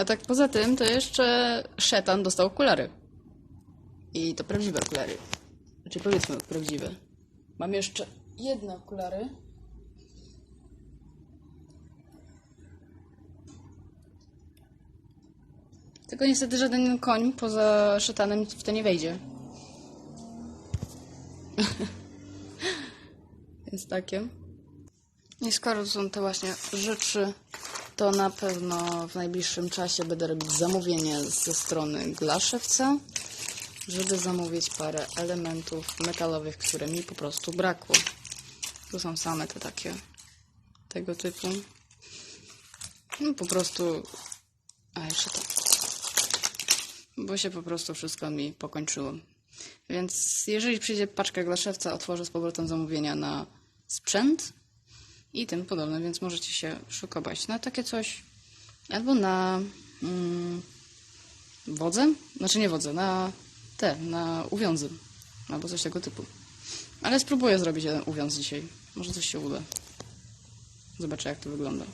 A tak poza tym, to jeszcze Szetan dostał okulary. I to prawdziwe okulary. Znaczy powiedzmy prawdziwe. Mam jeszcze jedne okulary. Tylko niestety żaden koń poza szatanem w to nie wejdzie. Więc takie. I skoro są te właśnie rzeczy, to na pewno w najbliższym czasie będę robić zamówienie ze strony Glaszewca, żeby zamówić parę elementów metalowych, które mi po prostu brakło. To są same te takie tego typu. No po prostu... A jeszcze to. Bo się po prostu wszystko mi pokończyło. Więc jeżeli przyjdzie paczka Glaszewca, otworzę z powrotem zamówienia na sprzęt i tym podobne, więc możecie się szykować na takie coś albo na mm, wodze, znaczy nie wodze, na te, na uwiązy albo coś tego typu. Ale spróbuję zrobić jeden uwiąz dzisiaj. Może coś się uda. Zobaczę jak to wygląda.